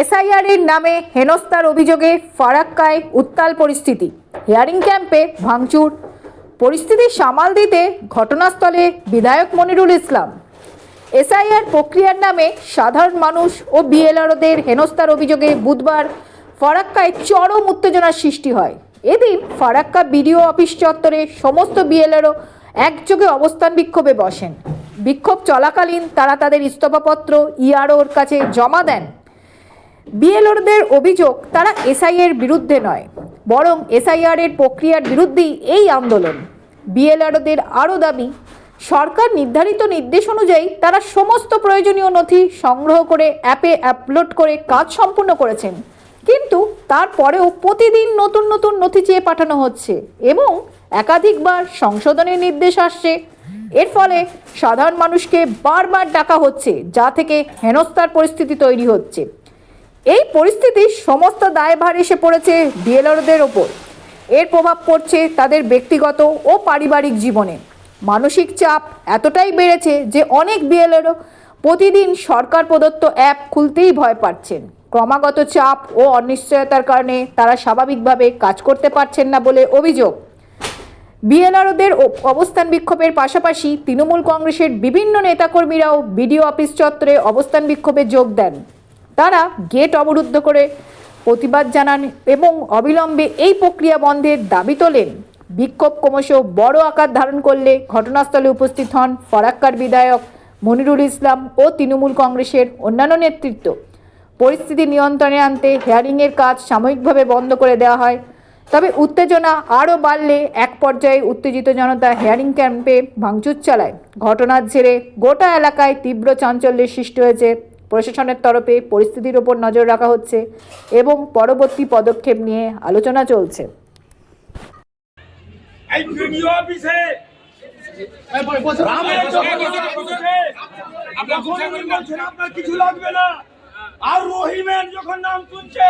SIR এর নামে হেনস্থার অভিযোগে ফারাক্কায় উত্তাল পরিস্থিতি। হিয়ারিং ক্যাম্পে ভাঙচুর। পরিস্থিতি সামাল দিতে ঘটনাস্থলে বিধায়ক মনিরুল ইসলাম। এসআইআর প্রক্রিয়ার নামে সাধারণ মানুষ ও বিএলআরওদের হেনস্থার অভিযোগে বুধবার ফারাক্কায় চরম উত্তেজনার সৃষ্টি হয়। এদিন ফারাক্কা বিডিও অফিস চত্বরে সমস্ত বিএলআরও একযোগে অবস্থান বিক্ষোভে বসেন। বিক্ষোভ চলাকালীন তারা তাদের ইস্তফাপত্র, ইআরওর কাছে জমা দেন। বিএলওদের অভিযোগ, তারা এসআইয়ের বিরুদ্ধে নয়, বরং এসআইআর এর প্রক্রিয়ার বিরুদ্ধেই এই আন্দোলন। বিএলআরওদের আরও দাবি, সরকার নির্ধারিত নির্দেশ অনুযায়ী তারা সমস্ত প্রয়োজনীয় নথি সংগ্রহ করে অ্যাপে আপলোড করে কাজ সম্পূর্ণ করেছেন। কিন্তু তারপরেও প্রতিদিন নতুন নতুন নথি চেয়ে পাঠানো হচ্ছে এবং একাধিকবার সংশোধনের নির্দেশ আসছে। এর ফলে সাধারণ মানুষকে বারবার ডাকা হচ্ছে, যা থেকে হেনস্থার পরিস্থিতি তৈরি হচ্ছে। এই পরিস্থিতির সমস্ত দায়ভার এসে পড়েছে বিএলআরদের ওপর। এর প্রভাব পড়ছে তাদের ব্যক্তিগত ও পারিবারিক জীবনে। মানসিক চাপ এতটাই বেড়েছে যে অনেক বিএলআরও প্রতিদিন সরকার প্রদত্ত অ্যাপ খুলতেই ভয় পাচ্ছেন। ক্রমাগত চাপ ও অনিশ্চয়তার কারণে তারা স্বাভাবিকভাবে কাজ করতে পারছেন না বলে অভিযোগ। বিএলআরওদের অবস্থান বিক্ষোভের পাশাপাশি তৃণমূল কংগ্রেসের বিভিন্ন নেতাকর্মীরাও বিডিও অফিস চত্বরে অবস্থান বিক্ষোভে যোগ দেন। তারা গেট অবরুদ্ধ করে প্রতিবাদ জানান এবং অবিলম্বে এই প্রক্রিয়া বন্ধের দাবি তোলেন। বিক্ষোভ ক্রমশ বড় আকার ধারণ করলে ঘটনাস্থলে উপস্থিত হন ফরাক্কার বিধায়ক মনিরুল ইসলাম ও তৃণমূল কংগ্রেসের অন্যান্য নেতৃত্ব। পরিস্থিতি নিয়ন্ত্রণে আনতে হেয়ারিংয়ের কাজ সাময়িকভাবে বন্ধ করে দেওয়া হয়। তবে উত্তেজনা আরও বাড়লে এক পর্যায়ে উত্তেজিত জনতা হেয়ারিং ক্যাম্পে ভাঙচুর চালায়। ঘটনার জেরে গোটা এলাকায় তীব্র চাঞ্চল্যের সৃষ্টি হয়েছে। প্রশাসনের তরফে পরিস্থিতির ওপর নজর রাখা হচ্ছে এবং পরবর্তী পদক্ষেপ নিয়ে আলোচনা চলছে। কিছু লাগবে না। আর রহিমের যখন নাম শুনছে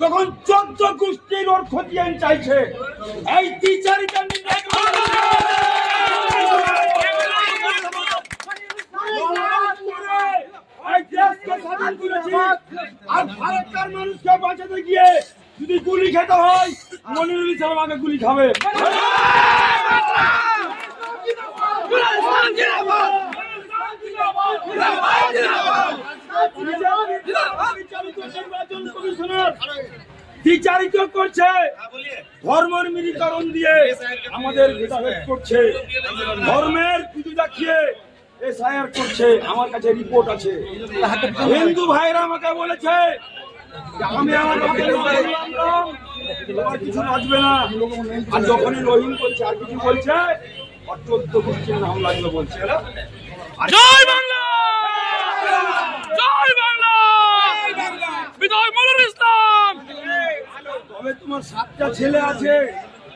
তখন চোদ্দ গোষ্ঠীর ওর খতিয়ান চাইছে। এই টিচারিটা এই দেশকে স্বাধীন করেছি আর ভারতকার মানুষকে বাঁচাতে গিয়ে যদি গুলি খেতে হয়, মনিরুল ইসলাম আগে গুলি খাবে। বিচারিত করছে, ধর্মের মিলিকরণ দিয়ে আমাদের ভেদাভেদ করছে। ধর্মের পুজো দেখিয়ে এসআইআর করছে, আমার কাছে রিপোর্ট আছে। হিন্দু ভাইরা আমাকে বলেছে আমি আমার নাম তোমার কিছু লাগবে না। আর যখনই রহিম বলছে আর কিছু বলছে চোদ্দ গোষ্ঠীর নাম লাগবে বলছে জয় বাংলা! জয় বাংলা! বিধায়ক মনিরুল ইসলাম! তবে তোমার সাতটা ছেলে আছে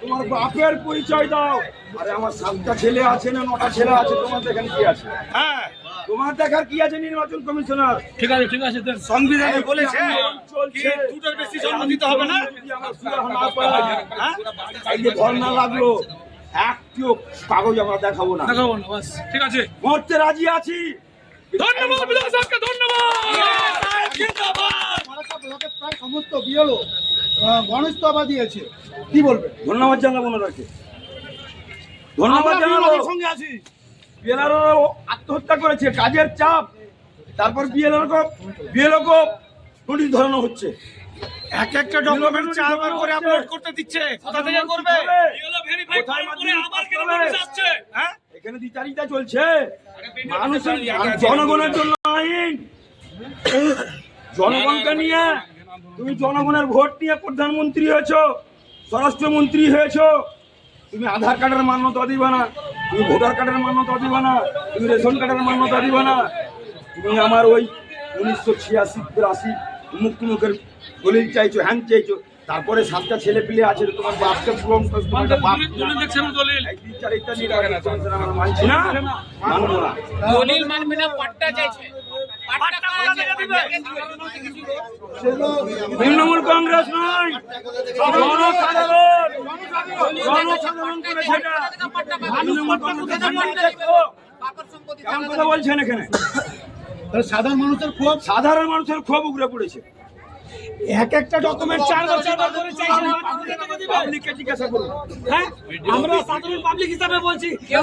তোমার বাপের পরিচয় দাও। আরে আমার সাতটা ছেলে আছে না নটা ছেলে আছে তোমার এখানে কি আছে? হ্যাঁ। তোমার দেখার কি আছে নির্বাচন কমিশনার? ঠিক আছে ঠিক আছে সংবিধানে বলেছে কি দুটোর বেশি জন্ম দিতে হবে না? হ্যাঁ? এই যে ধর্ণা লাগল একটিও কাগজ আমরা দেখাবো না। দেখাবো না বাস ঠিক আছে। মরতে রাজি আছি। ধন্যবাদ বিধায়ক সাহেবকে ধন্যবাদ। জিন্দাবাদ। ফারাক্কা ব্লকের প্রায় সমস্ত বিএলও গণস্তফা দিয়েছে কি বলবেন ধন্যবাদ জানাব। ওনাদেরকে ধন্যবাদ জানাব। সঙ্গে আছি। বিএলআরও আত্মহত্যা করেছে কাজের চাপ। তারপর বিএলআরকে বিএলওকে নোটিশ ধরানো হচ্ছে। এক একটা ডকুমেন্ট চারবার করে আপলোড করতে দিচ্ছে। কোথা থেকে করবে? কোথায় মাধ্যমিক পাস করবে? হ্যাঁ? এখানে দ্বিচারিতা চলছে। মানুষের জনগণের জন্য আইন। জনগণকে নিয়ে তুমি জনগণের ভোট নিয়ে প্রধানমন্ত্রী হয়েছো স্বরাষ্ট্রমন্ত্রী হয়েছো তুমি আধার কার্ডের মান্যতা দিবা না তুমি ভোটার কার্ডের মান্যতা দিবা না তুমি রেশন কার্ডের মান্যতা দিবা না। তুমি আমার ওই উনিশশো ছিয়াশি বিরাশি মুক্তিমুখের দলিল চাইছো হ্যাং চাইছো। তারপরে সাতটা ছেলে পিলে আছে তোমার বাপকে পূরণ মানছি না। মানবো না। দলিল মানবে না পাট্টা চাইছে। তৃণমূল কংগ্রেস নয় জনসাধারণ জনসাধারণ তৃণমূল কথা বলছেন এখানে সাধারণ মানুষের ক্ষোভ? সাধারণ মানুষের ক্ষোভ উগড়ে পড়েছে। এক একটা ডকুমেন্ট চাইছেন থেকে দিবে পাবলিককে জিজ্ঞাসা করুন। হ্যাঁ? আমরা সাধারণ পাবলিক হিসাবে বলছি। কেউ